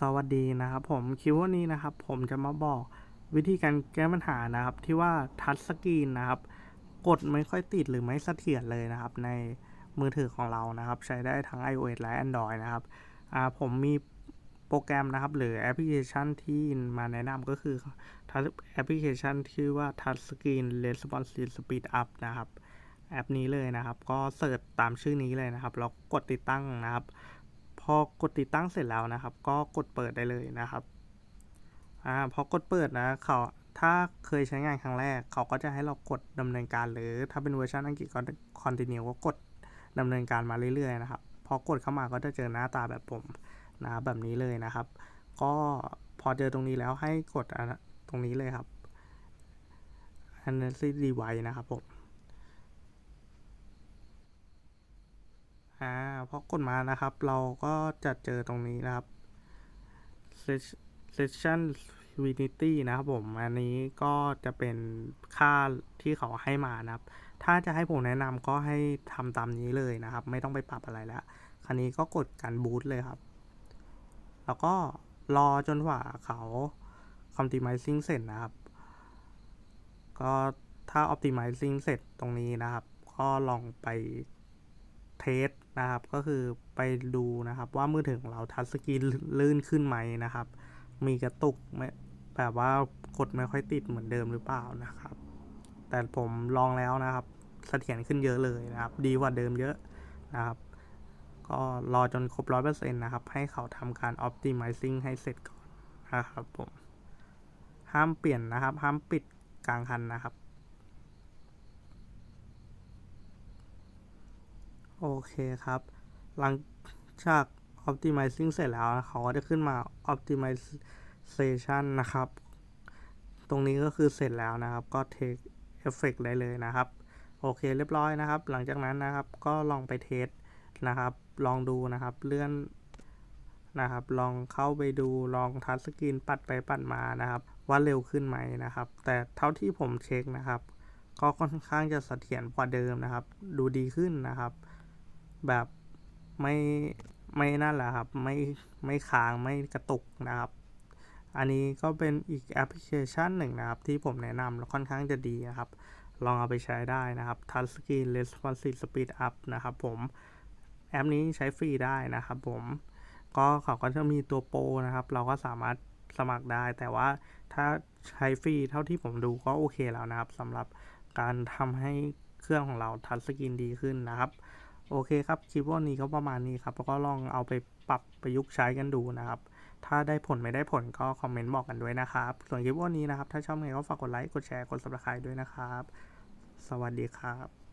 สวัสดีนะครับผมคลิปวันนี้นะครับ ผมจะมาบอกวิธีการแก้ปัญหานะครับ ที่ว่าทัชสกรีนนะครับ กดไม่ค่อยติดหรือไม่เสถียรเลยนะครับ ในมือถือของเรานะครับ ใช้ได้ทั้ง iOS และ Android นะครับผมมีโปรแกรมนะครับ หรือแอปพลิเคชันที่มาแนะนำก็คือแอปพลิเคชันที่ว่า Touch Screen Responsive Speed Up นะครับ แอปนี้เลยนะครับ ก็เสิร์ชตามชื่อนี้เลยนะครับแล้วกดติดตั้งนะครับ พอกดติดตั้งเสร็จแล้วนะครับ ก็กดเปิดได้เลยนะครับอ่าพอกดเปิดนะเขาถ้าเคยใช้งานครั้งแรก เขาก็จะให้เรากดดำเนินการ หรือถ้าเป็นเวอร์ชันอังกฤษก็ continue ก็กดดำเนินการมาเรื่อยๆนะครับพอกดเข้ามาก็จะเจอหน้าตาแบบผมนะครับแบบนี้เลยนะครับ ก็พอเจอตรงนี้แล้วให้กดตรงนี้เลยครับ analysis device นะครับผม อ่าพอกดมานะครับ เราก็จะเจอตรงนี้นะครับ session unity นะครับผม อันนี้ก็จะเป็นค่าที่เขาให้มานะครับ ถ้าจะให้ผมแนะนำก็ให้ทำตามนี้เลยนะครับ ไม่ต้องไปปรับอะไรแล้วคันนี้ก็กดการบูตเลยครับ แล้วก็รอจนกว่าเขา optimizing เสร็จนะครับ ก็ถ้า optimizing เสร็จตรงนี้นะครับ ก็ลองไปเทส นะครับ ก็คือไปดูนะครับว่ามือถือของเราทัชสกรีนลื่นขึ้นไหมนะครับ มีกระตุกไม่แบบว่ากดไม่ค่อยติดเหมือนเดิมหรือเปล่านะครับ แต่ผมลองแล้วนะครับเสถียรขึ้นเยอะเลยนะครับ ดีกว่าเดิมเยอะนะครับ ก็รอจนครบร้อยเปอร์เซ็นต์นะครับ ให้เขาทำการ optimizing ให้เสร็จก่อนนะครับผม ห้ามเปลี่ยนนะครับ ห้ามปิดกลางคันนะครับ โอเคครับ หลังจาก optimizing เสร็จแล้วเขาก็จะขึ้นมา optimization นะครับ ตรงนี้ก็คือเสร็จแล้วนะครับ ก็ take effect ได้เลยนะครับ โอเคเรียบร้อยนะครับ หลังจากนั้นนะครับก็ลองไปเทสนะครับ ลองดูนะครับ เลื่อนนะครับ ลองเข้าไปดูลองทัชสกรีนปัดไปปัดมานะครับ ว่าเร็วขึ้นไหมนะครับ แต่เท่าที่ผมเช็คนะครับ ก็ค่อนข้างจะเสถียรกว่าเดิมนะครับ ดูดีขึ้นนะครับ แบบไม่ไม่นั่นแหละครับ ไม่ไม่ค้างไม่กระตุกนะครับ อันนี้ก็เป็นอีกแอปพลิเคชันหนึ่งนะครับ ที่ผมแนะนำแล้วค่อนข้างจะดีนะครับ ลองเอาไปใช้ได้นะครับ Touch Screen Responsive Speed Up นะครับผมแอปนี้ใช้ฟรีได้นะครับผมก็เขาก็จะมีตัวโปรนะครับ เราก็สามารถสมัครได้ แต่ว่าถ้าใช้ฟรีเท่าที่ผมดูก็โอเคแล้วนะครับสำหรับการทำให้เครื่องของเราทัชสกรีนดีขึ้นนะครับ โอเคครับคลิปวันนี้ก็ประมาณนี้ครับแล้วก็ลองเอาไปปรับประยุกต์ใช้กันดูนะครับ ถ้าได้ผลไม่ได้ผลก็คอมเมนต์บอกกันด้วยนะครับ ส่วนคลิปวันนี้นะครับ ถ้าชอบไงก็ฝากกดไลค์กดแชร์กด subscribe ด้วยนะครับ สวัสดีครับ